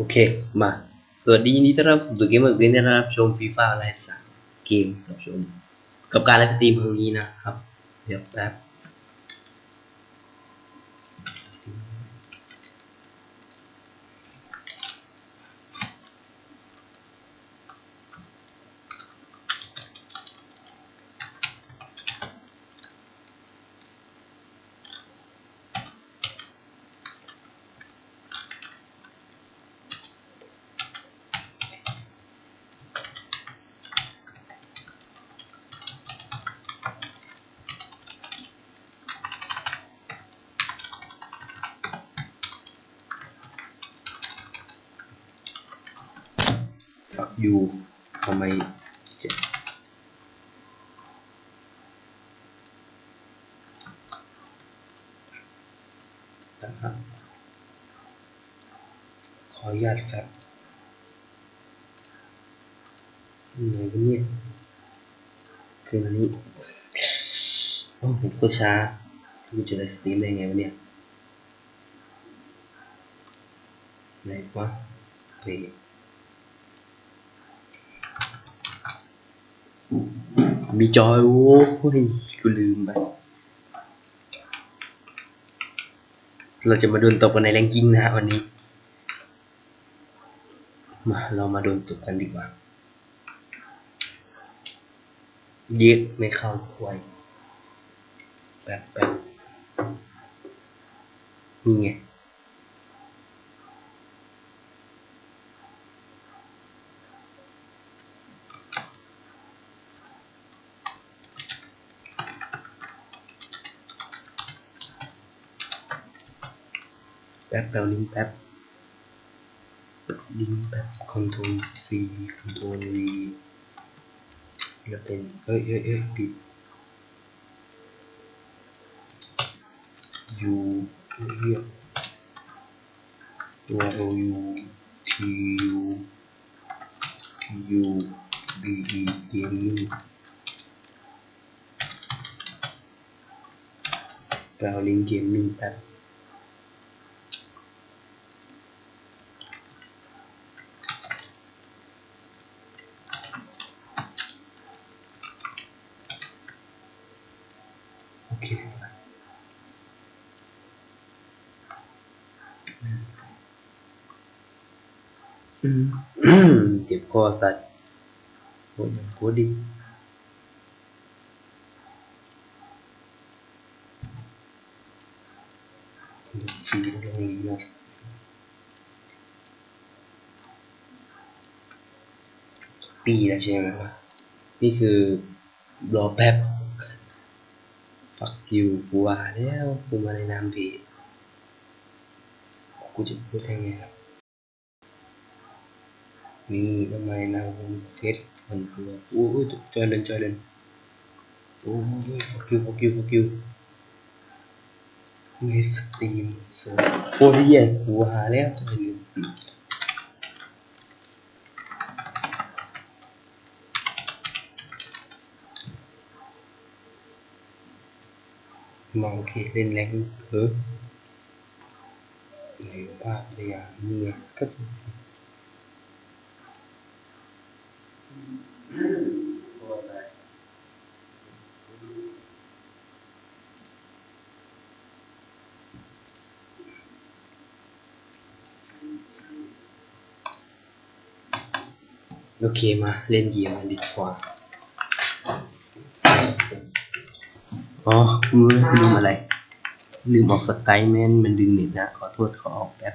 โอเค มา สวัสดียินดีต้อนรับสู่เกมเมอร์เกมนะครับ ชมฟีฟ่าไลฟ์สามเกมกับชม กับการไลฟ์สตรีมครั้งนี้นะครับ เดี๋ยวแป๊บ ฝักยูทำไมเจ็บนะครับขออนุญาตแฟบไหนเนี่ยคืออันนี้โอ้เห็นโคตรช้ากูจะไลฟ์สตรีมได้ไงวะเนี่ยไหนวะเฮ้ มีจอยโว้ยกูลืมไปเราจะมาโดนตบกันในแรงกิ้งนะฮะวันนี้ มาเรามาโดนตบกันดีกว่าเย็ดไม่เข้าควายแป๊บแป๊บนี่ไง traveling path traveling path control C control V. Gặp tên ơi ơi ơi bị U gaming traveling gaming app. คครับอืมอืมเจ็บคอสัตว์โอ้ยโคตรดีชีวิตตรงนี้นะปีแล้วใช่ไหมวะนี่คือรอแป๊บ ฟักยูกูว่าแล้วกูมาในนามเพจกูจะพูดยังไงครับนี่ทำไมนามเฟซมันตัวโอ้ยจอยเล่นจอยเล่นโอ้ยฟักยูฟักยูฟักยูเนสตรีมโซโอ้ยเหี้ยกูหาแล้วจะลืมปิดมาโอเคเล่น แรงเออไหนภาพตัวอย่าง ลืมอะไร ลืมออกสกายแมนมันดึงเน็ตนะ ขอโทษขอออกแป๊บ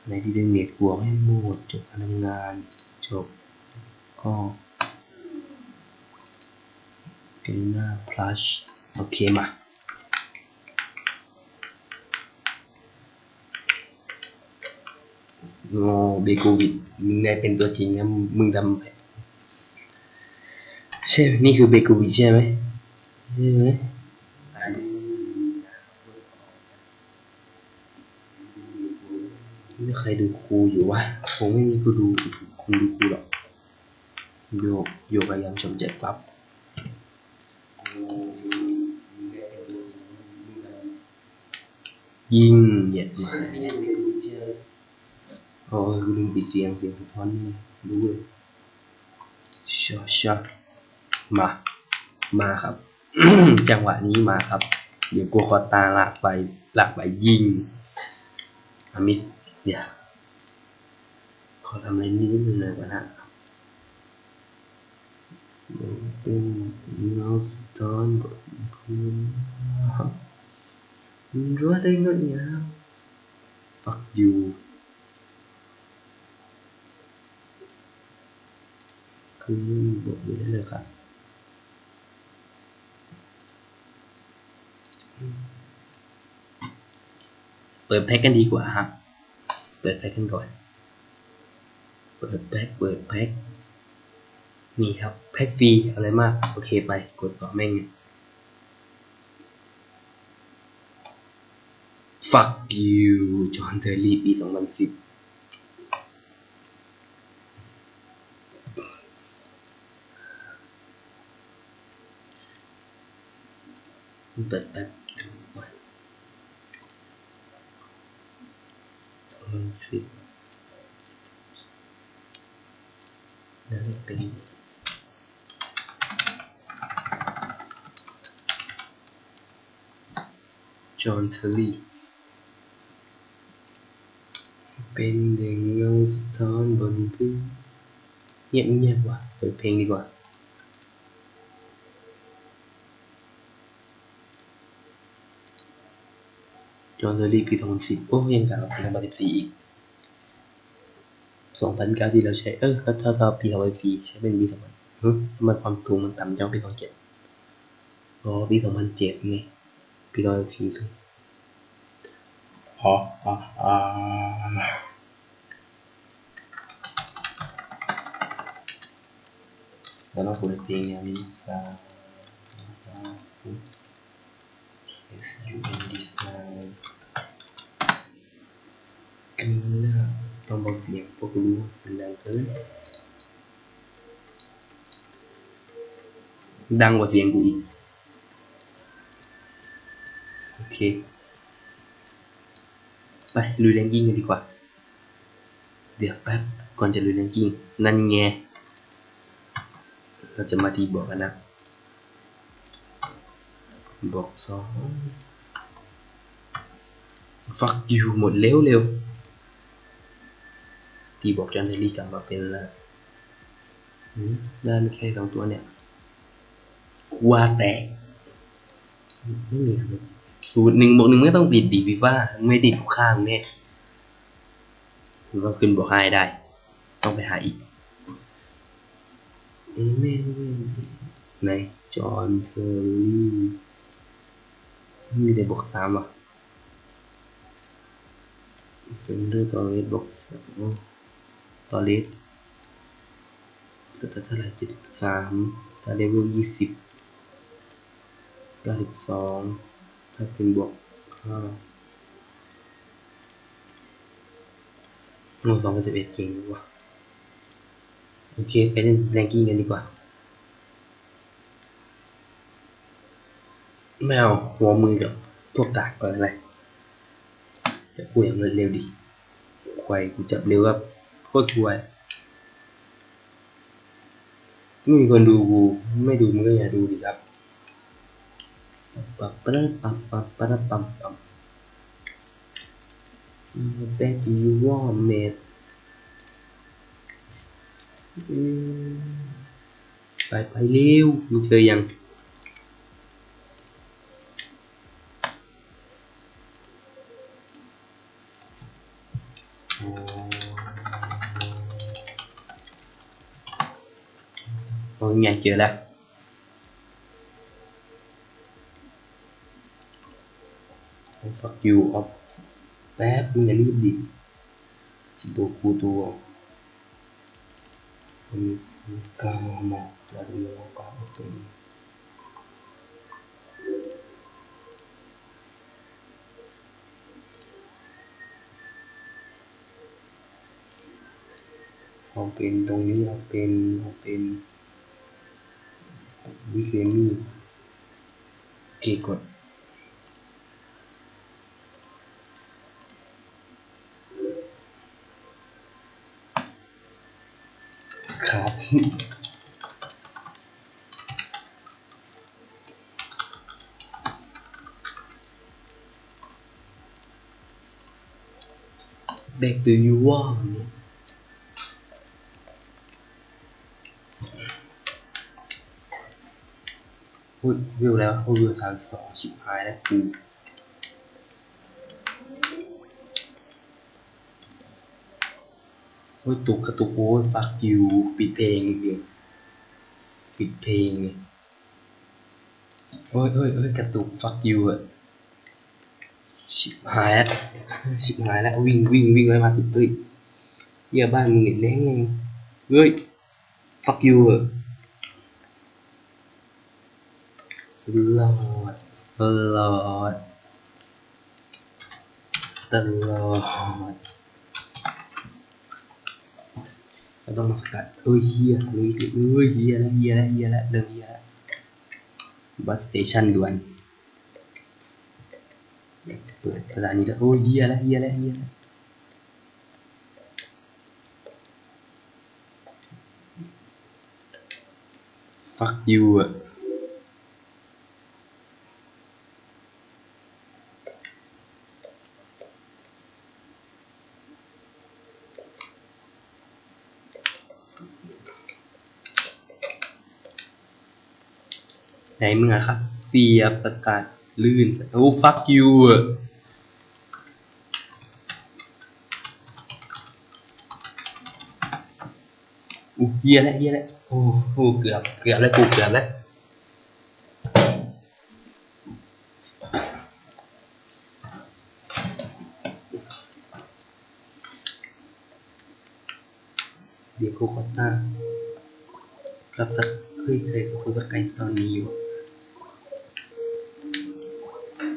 อะไรที่ดึงเน็ตกลัวไม่หมดจบการทำงานจบก็เกลน่าพลัชโอเคมาโง่เบโกวิดมึงได้เป็นตัวจริงนะมึงทำใช่ นี่คือเบโกวิดใช่ไหม ใช่ไหมนี่ใครดูครูอยู่วะคงไม่มีครูดูคุณดูครูหรอกโยกโยกพยายามชมเจ็ดปั๊บยิงเหยียดมาโอ้ยกูลืมปิดเสียงเสียงสะท้อนนี่รู้เลยชอชอมา มาครับ จังหวะนี้มาครับ เดี๋ยวกัวคอตาลากไปลากไปยิงอามิสเดี๋ยวขอทำอะไรนิดนึงหน่อยก่อนนะเป็นเงาสะท้อนบนพื้นรั้วได้งดงาม fuck you คือบอกอยู่ได้เลยครับ เปิดแพ็กกันดีกว่าครับเปิดแพ็กกันก่อน เปิดแพ็กเปิดแพ็กมีครับ แพ็กฟรีอะไรมาก โอเคไป กดต่อแม่ง fuck you จอห์นเทอร์รีปี 2010เปิดแป๊บดูก่อน สองพันสิบนั่นเป็นจอห์นเทอร์รีเป็นเด็กเงาสะท้อนบนพื้นเงี ยบเงียบๆว่ะเปิดเพลงดีกว่าจอนเทอร์รีปี 2010 โอ้ยังเก่าปี2014 อีก 2009 ที่เราใช้ เออถ้าถ้าถ้าปี2014ใช้เป็นปี 2000ฮึทำไมความถูกมันต่ำจังปี 2007อ๋อปี 2007ไงปี2014คืออ๋ออ๋ออ๋อเราต้องคุยเพลงอย่างนี้ซาต้องอกเสียงพวกรู้มั นดังเกินดังกว่าเสียงกูอีกโอเคไปลุยแรงกิ้งกันดีกว่า เดี๋ยวแป๊บก่อนจะลุยแรงกิ้งนั่นไงเราจะมาทีบอกกันนะ บอกสอง fuck you หมดเร็วเร็วตีบอกจอห์นเทอรี่กลับมาเป็นละได้ไม่แค่สองตัวเนี่ยว่าแตก ไม่มีครับสูตรหนึ่งบวกหนึ่งไม่ต้องติดดีฟีฟ่าไม่ติดข้างเนี่ยมันก็ขึ้นบอกห้ได้ ต้องไปหาอีกเอ้ยแม่ไหนจอห์นเทอรี่ มีแต่บวกสามอะเฟนเดอร์ตอเลสบอกสองตอเลสจะเท่าไหร่เจ็ดสามถ้าเลเวลยี่สิบเก้าสิบสองถ้าเป็นบวกห้าโอ้สองพันสิบเอ็ดเก่งว่ะโอเค ไปเล่นแรงกิ้งกันดีกว่า แมวหัวมือกับพวกกากก่อนอะไรจะพูดอย่างเร็วๆดีควายกูจับเร็วแบบโคตรควายไม่มีคนดูกูไม่ดูมึงก็อย่าดูดิครับปั๊บปะปับปั๊บปะปับปั๊บ back you want mate อืมไปไปเร็วมึงเจอยัง โอ้ยไงเจอแล้ว fuck you off แป๊บมึงอย่ารีบดิตัวกูตัวมันกามาจะเรียกว่าตัวเอาเป็นตรงนี้เอาเป็นเอ we can take one copy. Back to you warm พูดวิวแล้วพูดวิวสามสองชิบหายแล้วกูโอ้ยตุกกระตุกโอ้ยฟักยูปิดเพลงเดียปิดเพลงเลยโอ้ยโอ้ยโอ้ยกระตุกฟักยูอะชิบหายแล้วชิบหายแล้ววิ่งวิ่งวิ่งไปมาติดตุ้ยเหี้ยบ้านมึงเน็ตแรงเองเฮ้ยฟักยูอะ รอดตลอดตลอดเราต้องมาสกัดเอ้ยเฮียเอ้ยเอ้ยเฮียแล้วเฮียแล้วเฮียแล้วเริ่มเฮียแล้วบัสสเตชันด่วนเปิดสถานีแล้วโอ้ยเฮียแล้วเฮียแล้วเฮียแล้วฟักยูอะ ไหนมึงอะครับเสียบสกัดลื่นโอ้ฟักยูอะอู้เฮียแล้วเฮียแล้วโอ้โหเกือบเกือบแล้วกูเกือบแล้วเดี๋ยวกูขอตั้งครับสักเฮ้ยเคยกูสกายตอนนี้อยู่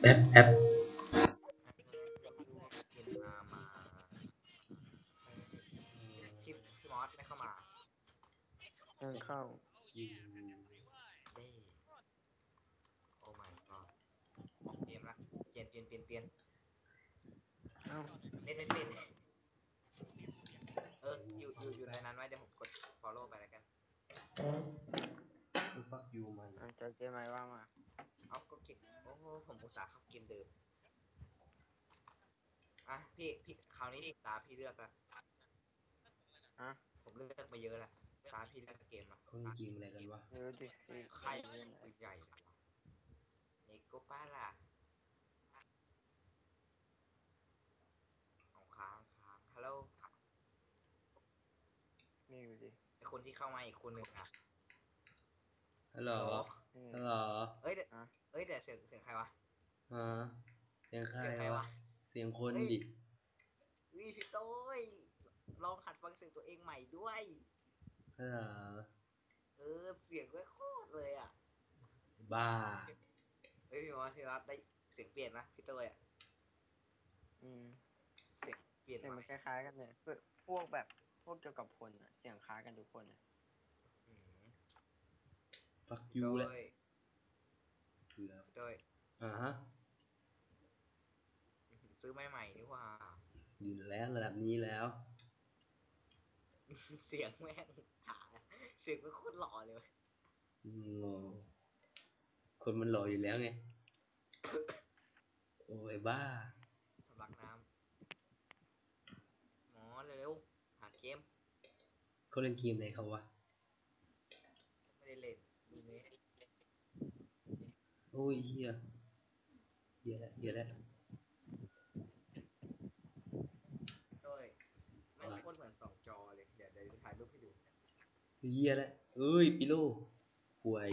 แป๊บแป๊บมามาพี่พี่มอสไม่เข้ามาเออเข้าอยู่เด้โอ้ my god ออกเกมละเปลี่ยนเปลี่ยนเปลี่ยนเปลี่ยนเอ้าเล่นไม่เป็นเอออยู่อยู่อยู่ในนั้นไว้เดี๋ยวผมกด follow ไปแล้วกันกูฟักยูมาเอาเจอเกมไหมว่ามาเอาก็เก็บโอ้โหผมอุตส่าห์เข้าเกมเดิม อะพี่พี่คราวนี้ตาพี่เลือกละฮะผมเลือกไปเยอะละตาพี่เลือกเกมละเขาเล่นเกมอะไรกันวะไม่รู้ดิพี่ใครเล่นอะไรปืนใหญ่เลยวะเนโกป้าล่ะเอาค้างค้างฮัลโหลไม่รู้ดิไอคนที่เข้ามาอีกคนหนึ่งอะฮัลโหล ฮัลโหลไม่ฮัลรู้โหลเอ้ยเดี๋ยวฮะเอ้ยเดี๋ยวเสียงเสียงใครวะ ฮะเสียงใครเสียงใครวะ วะเสียงคนเฮ้ยดิวิพี่โต้ยลองหัดฟังเสียงตัวเองใหม่ด้วยฮัลโหลเออเสียงก็โคตรเลยอะบ้า เอ้ยพี่มอสพี่มอสได้เสียงเปลี่ยนนะพี่โต้ยอะอืมเสียงเปลี่ยนเสียงไหมมันคล้ายๆกันเลยคือพวกแบบพวกเกี่ยวกับคนอะเสียงคล้ายกันทุกคนอะอืม ฟักพี่ยูโต้แหละยเกือบพี่โต้ยอ่าฮะซื้อใหม่ใหม่นี่หว่า อยู่แล้วระดับนี้แล้ว เสียงแม่งหาเสียงมันโคตรหล่อเลยเว้ยงงคนมันหล่ออยู่แล้วไง โอ้ยบ้าสำลักน้ำหมอเร็วๆหาเกมเขาเล่นเกมอะไรเขาวะ ไม่ได้เล่นดูนี้ โอ้ยเฮียเฮียแล้วเฮียแล้วเต้ยแม่งโคตรเหมือนสองจอเลย เดี๋ยวเดี๋ยวจะถ่ายรูปให้ดู เฮียแล้วเอ้ยปิโลห่วย